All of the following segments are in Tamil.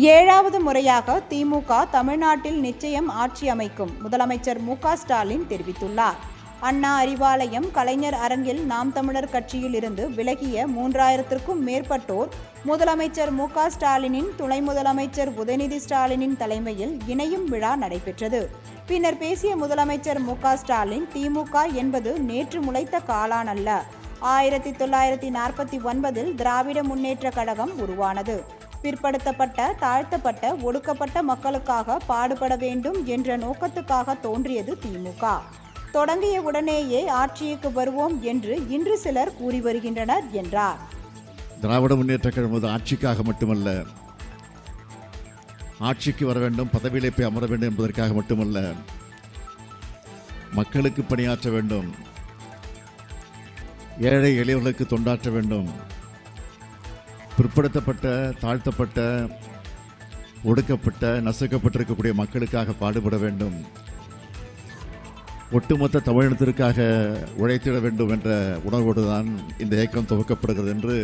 ஏழாவது முறையாக திமுக தமிழ்நாட்டில் நிச்சயம் ஆட்சி அமைக்கும் முதலமைச்சர் மு ஸ்டாலின் தெரிவித்துள்ளார். அண்ணா அறிவாலயம் கலைஞர் அரங்கில் நாம் தமிழர் கட்சியில் இருந்து விலகிய மூன்றாயிரத்திற்கும் மேற்பட்டோர் முதலமைச்சர் மு க ஸ்டாலினின் துணை முதலமைச்சர் உதயநிதி ஸ்டாலினின் தலைமையில் இணையும் விழா நடைபெற்றது. பின்னர் பேசிய முதலமைச்சர் மு ஸ்டாலின் திமுக என்பது நேற்று முளைத்த காலானல்ல. ஆயிரத்தி தொள்ளாயிரத்தி நாற்பத்தி ஒன்பதில் திராவிட முன்னேற்ற கழகம் உருவானது. பிற்படுத்தப்பட்ட தாழ்த்தப்பட்ட ஒடுக்கப்பட்ட மக்களுக்காக பாடுபட வேண்டும் என்ற நோக்கத்துக்காக தோன்றியது திமுக. தொடங்கிய உடனேயே ஆட்சிக்கு வருவோம் என்று இன்று சிலர் கூறி வருகின்றனர் என்றார். திராவிட முன்னேற்ற கழகம் ஆட்சிக்காக மட்டுமல்ல ஆட்சிக்கு வர வேண்டும் பதவியிலே போய் அமர வேண்டும் என்பதற்காக மட்டுமல்ல மக்களுக்கு பணியாற்ற வேண்டும் ஏழை எளியவர்களுக்கு தொண்டாற்ற வேண்டும் பிற்படுத்தப்பட்ட தாழ்த்தப்பட்ட ஒடுக்கப்பட்ட நசுக்கப்பட்டிருக்கக்கூடிய மக்களுக்காக பாடுபட வேண்டும். ஒட்டுமொத்த தமிழினத்திற்காக உழைத்திட வேண்டும் என்ற உணர்வோடு தான் இந்த இயக்கம் துவக்கப்படுகிறது என்று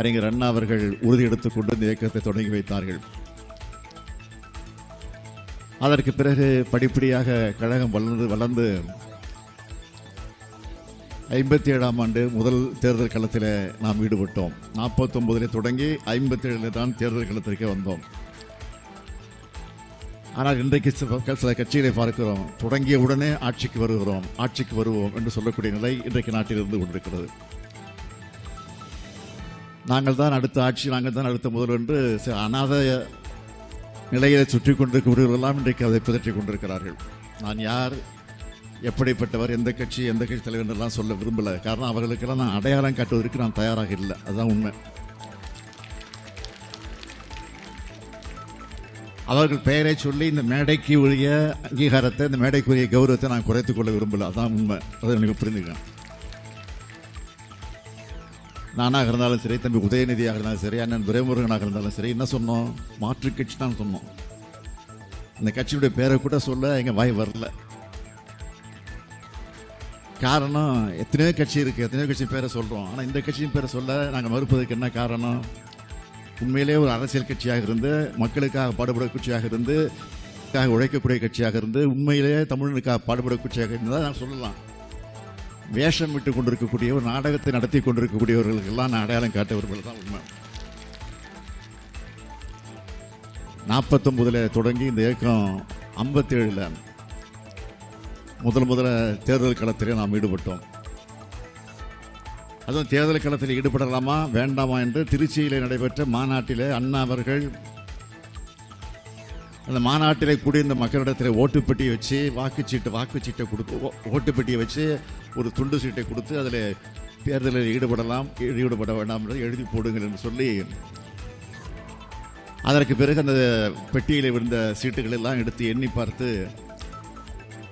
அறிஞர் அண்ணா அவர்கள் உறுதி எடுத்துக்கொண்டு இந்த இயக்கத்தை தொடங்கி வைத்தார்கள். அதற்கு பிறகு படிப்படியாக கழகம் வளர்ந்து வளர்ந்து ஐம்பத்தி ஏழாம் ஆண்டு முதல் தேர்தல் களத்தில் நாம் ஈடுபட்டோம். நாற்பத்தொம்பதில் தொடங்கி ஐம்பத்தி ஏழில் தான் தேர்தல் களத்திற்கே வந்தோம். ஆனால் இன்றைக்கு சில சில கட்சிகளை பார்க்கிறோம். தொடங்கிய உடனே ஆட்சிக்கு வருகிறோம். ஆட்சிக்கு வருவோம் என்று சொல்லக்கூடிய நிலை இன்றைக்கு நாட்டில் இருந்து கொண்டிருக்கிறது. நாங்கள் தான் அடுத்த ஆட்சி நாங்கள் தான் அடுத்த முதல் என்று சில அநாத நிலையை சுற்றி கொண்டிருக்கிறவர்களெல்லாம் இன்றைக்கு அதை பிதற்றிக் கொண்டிருக்கிறார்கள். நான் யார் எப்படிப்பட்டவர் எந்த கட்சி எந்த கட்சி தலைவர் சொல்ல விரும்பல. காரணம் அவர்களுக்கெல்லாம் நான் அடையாளம் காட்டுவதற்கு நான் தயாராக இல்லை. அதுதான் உண்மை. அவர்கள் பெயரை சொல்லி இந்த மேடைக்கு உரிய அங்கீகாரத்தை இந்த மேடைக்குரிய கௌரவத்தை நான் குறைத்துக் கொள்ள விரும்பல. அதான் உண்மை. அதை எனக்கு புரிந்துக்கணும் நானாக இருந்தாலும் சரி தம்பி உதயநிதியாக இருந்தாலும் சரி அண்ணன் துரைமுருகனாக இருந்தாலும் சரி என்ன சொன்னோம்? மாற்று கட்சி தான் சொன்னோம். இந்த கட்சியுடைய பேரை கூட சொல்ல எங்கள் வாய் வரல. காரணம் எத்தனையோ கட்சி இருக்கு எத்தனையோ கட்சி பேரை சொல்றோம். ஆனா இந்த கட்சியின் பேரை சொல்ல நாங்க மறுப்பதற்கு என்ன காரணம்? உண்மையிலே ஒரு அரசியல் கட்சியாக இருந்து மக்களுக்காக பாடுபட கட்சியாக இருந்து உழைக்கக்கூடிய கட்சியாக இருந்து உண்மையிலேயே தமிழனுக்காக பாடுபட கட்சியாக இருந்தால் நான் சொல்லலாம். வேஷம் விட்டு கொண்டிருக்கக்கூடிய ஒரு நாடகத்தை நடத்தி கொண்டிருக்கக்கூடியவர்களுக்கெல்லாம் நான் அடையாளம் காட்டவர்கள் தான் உண்மை. நாற்பத்தொம்பதில் தொடங்கி இந்த இயக்கம் ஐம்பத்தேழில் முதல் முதல்ல தேர்தல் களத்திலே நாம் ஈடுபட்டோம். அதுவும் தேர்தல் களத்தில் ஈடுபடலாமா வேண்டாமா என்று திருச்சியில் நடைபெற்ற மாநாட்டிலே அண்ணா அவர்கள் அந்த மாநாட்டிலே கூடியிருந்த மக்களிடத்தில் ஓட்டுப்பெட்டியை வச்சு வாக்குச்சீட்டு வாக்குச்சீட்டை கொடுத்து ஓ- ஓட்டுப்பெட்டியை வச்சு ஒரு துண்டு சீட்டை கொடுத்து அதில் தேர்தலில் ஈடுபடலாம் ஈடுபட வேண்டாம் என்று எழுதி போடுங்கள் என்று சொல்லி அதற்கு பிறகு அந்த பெட்டியில் விழுந்த சீட்டுகள் எல்லாம் எடுத்து எண்ணி பார்த்து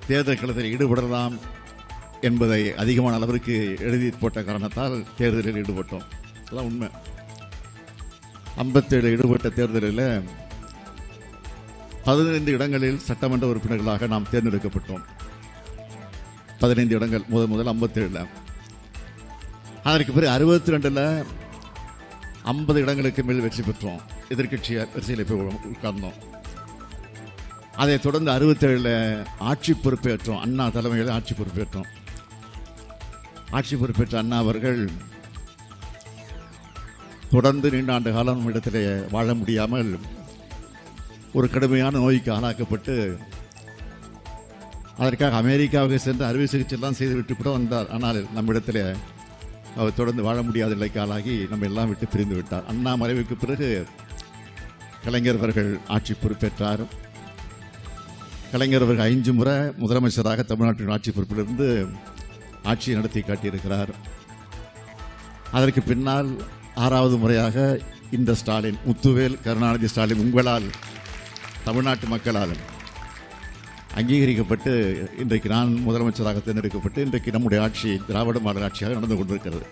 தேர்தல் களத்தில் ஈடுபடலாம் என்பதை அதிகமான அளவிற்கு எழுதி போட்ட காரணத்தால் தேர்தலில் ஈடுபட்டோம். அதான் உண்மை. ஐம்பத்தேழு ஈடுபட்ட தேர்தலில் பதினைந்து இடங்களில் சட்டமன்ற உறுப்பினர்களாக நாம் தேர்ந்தெடுக்கப்பட்டோம். பதினைந்து இடங்கள் முதல் முதல் ஐம்பத்தேழில். அதற்கு பிறகு அறுபத்தி ரெண்டில் ஐம்பது இடங்களுக்கு மேல் வெற்றி பெற்றோம். எதிர்க்கட்சி வரிசையில் போய் உட்கார்ந்தோம். அதைத் தொடர்ந்து அறுபத்தேழில் ஆட்சி பொறுப்பேற்றோம். அண்ணா தலைமையில் ஆட்சி பொறுப்பேற்றோம். ஆட்சி பொறுப்பேற்ற அண்ணா அவர்கள் தொடர்ந்து நீண்ட ஆண்டு காலம் இடத்திலே வாழ முடியாமல் ஒரு கடுமையான நோய்க்கு ஆளாக்கப்பட்டு அதற்காக அமெரிக்காவுக்கு சென்று அறுவை சிகிச்சைலாம் செய்துவிட்டு கூட வந்தார். ஆனால் நம்மிடத்தில் அவர் தொடர்ந்து வாழ முடியாத நிலைக்கு ஆளாகி நம்ம எல்லாம் விட்டு பிரிந்து விட்டார். அண்ணா மறைவுக்கு பிறகு கலைஞர் அவர்கள் ஆட்சி பொறுப்பேற்றார். கலைஞர் அவர்கள் ஐந்து முறை முதலமைச்சராக தமிழ்நாட்டின் ஆட்சி பொறுப்பிலிருந்து ஆட்சியை நடத்தி காட்டியிருக்கிறார். அதற்கு பின்னால் ஆறாவது முறையாக இந்த ஸ்டாலின் முத்துவேல் கருணாநிதி ஸ்டாலின் உங்களால் தமிழ்நாட்டு மக்களால் அங்கீகரிக்கப்பட்டு இன்றைக்கு நான் முதலமைச்சராக தேர்ந்தெடுக்கப்பட்டு இன்றைக்கு நம்முடைய ஆட்சி திராவிட மாடல் ஆட்சியாக நடந்து கொண்டிருக்கிறது.